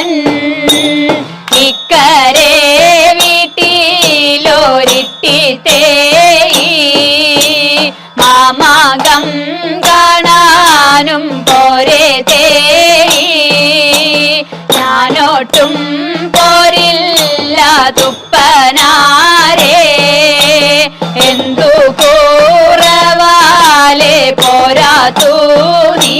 തുപ്പൻ ഇക്കരെ വീട്ടിലോരിട്ടി തേയി മാമാകം കാണാനും പോരെ ഞാനോട്ടും പോരില്ല തുപ്പനാരേ. എന്തു കൂറവാലെ നീ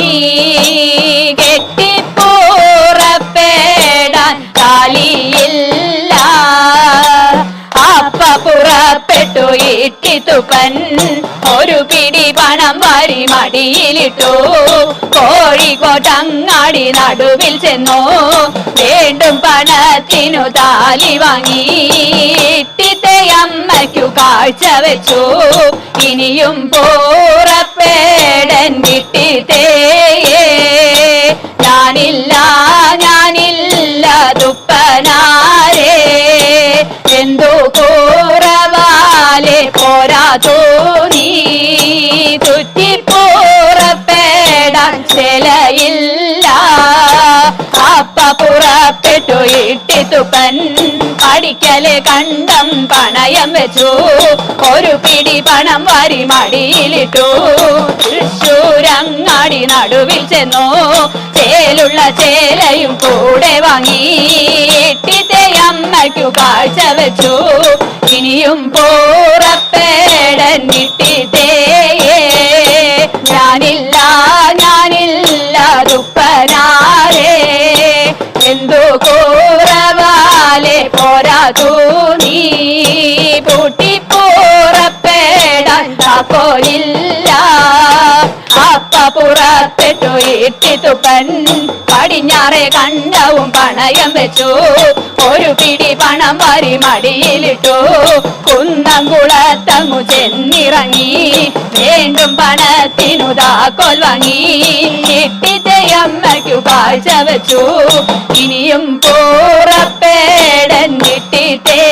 പുറപ്പെട്ടു ഇട്ടിത്തുപ്പൻ ഒരു പിടി പണം വാരി മടിയിലിട്ടു. കോഴിക്കോട്ടങ്ങാടി നടുവിൽ ചെന്നു. വീണ്ടും പണത്തിനു താലി വാങ്ങി. ഇട്ടിത്തെ അമ്മയ്ക്കു കാഴ്ച വെച്ചു. ഇനിയും പോറപ്പേടൻ വിട്ടിത്തേയേ ഞാനില്ല ഞാനില്ല പോരാതോ നീ തുറ്റിപ്പൂറപ്പേടാൻ ചിലയില്ല. അപ്പ പുറപ്പെട്ടു ഇട്ടിത്തുപ്പൻ പഠിക്കൽ കണ്ടം പണയം വെച്ചു. ഒരു പിടി പണം വാരി മടിയിലിട്ടു. തൃശൂരങ്ങാടി നടുവിൽ ചെന്നു. ചേലുള്ള ചേലയും കൂടെ വാങ്ങി ഇട്ടിത്തെ അമ്മയ്ക്കു കാഴ്ച വെച്ചു. ഇനിയും പോറപ്പേടൻ ഇട്ടിത്തേയേ ഞാനില്ല ഞാനില്ല ദുപ്പനാരേ എന്തു കൂറവാലെ പോരാതു നീ. പൂട്ടിപ്പൂറപ്പേടാൻ താക്കോലില്ല. അപ്പ പുറപ്പെട്ടു ഇട്ടിത്തുപ്പൻ പടിഞ്ഞാറെ കണ്ടവും പണയം വെച്ചു. ഒരു പിടി പണം വരി മടിയിലിട്ടു. കുന്നംകുളത്തങ്ങു ചെന്നിറങ്ങി. വീണ്ടും പണത്തിനു താക്കോൽ വാങ്ങി. ഇട്ടിത്തെ അമ്മയ്ക്കു കാഴ്ച വെച്ചു. ഇനിയും പൂറപ്പേടൻ ഇട്ടിത്തേയേ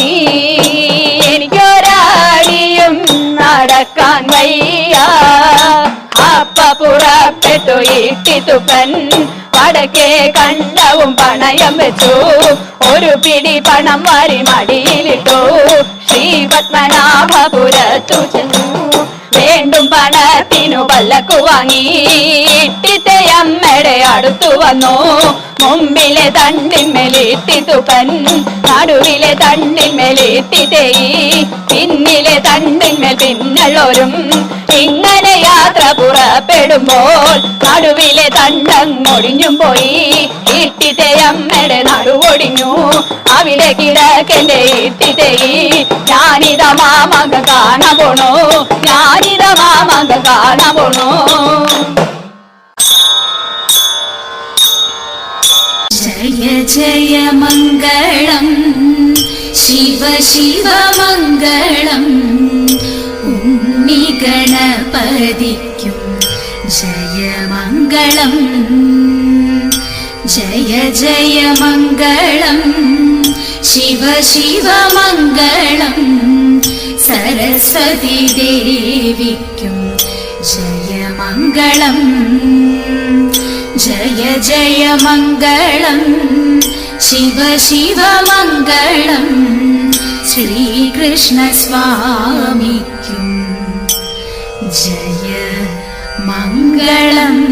നീ. എനിക്കൊരാടിയും നടക്കാൻ വയ്യ. അപ്പ പുറപ്പെട്ടു ഇട്ടിത്തുപ്പൻ വടക്കേ കണ്ടവും പണയം വെച്ചു. ഒരു പിടി പണം വാരി മടിയിലിട്ടു. ശ്രീ പത്മനാഭപുരത്തു ചെന്നു. വേണ്ടും പണത്തിനു പല്ലക്കു വാങ്ങി. ഇട്ടിത്തെ അമ്മയുടെ അടുത്തു വന്നു. മുമ്പിലെ തണ്ടിന്മേലിട്ടി തുപ്പൻ നടുവിലെ തണ്ടിന്മേലിട്ടി തേയി. പിന്നിലെ തണ്ടിന്മേൽ പിന്നുള്ളോരും ഇങ്ങനെ യാത്ര പുറപ്പെടുമ്പോൾ നടുവിലെ തണ്ടങ്ങൊടിഞ്ഞും പോയി. ഇട്ടിത്തെ അമ്മയുടെ നടുവൊടിഞ്ഞു. അവിടെ കിടക്കന്റെ ഇട്ടിത്തേയി ഞാനിതാ മാമക കാണ പോണു. മംഗളം ശിവ ശിവ മംഗളം ഉണ്ണി ഗണപതിക്കും ജയമംഗളം. ജയ ജയ മംഗളം ശിവ ശിവ സരസ്വതി ദേവിക്കും ജയമംഗളം. ജയ ജയ शिव शिव मङ्गलम् श्रीकृष्णस्वामिक्युं जय मङ्गलम्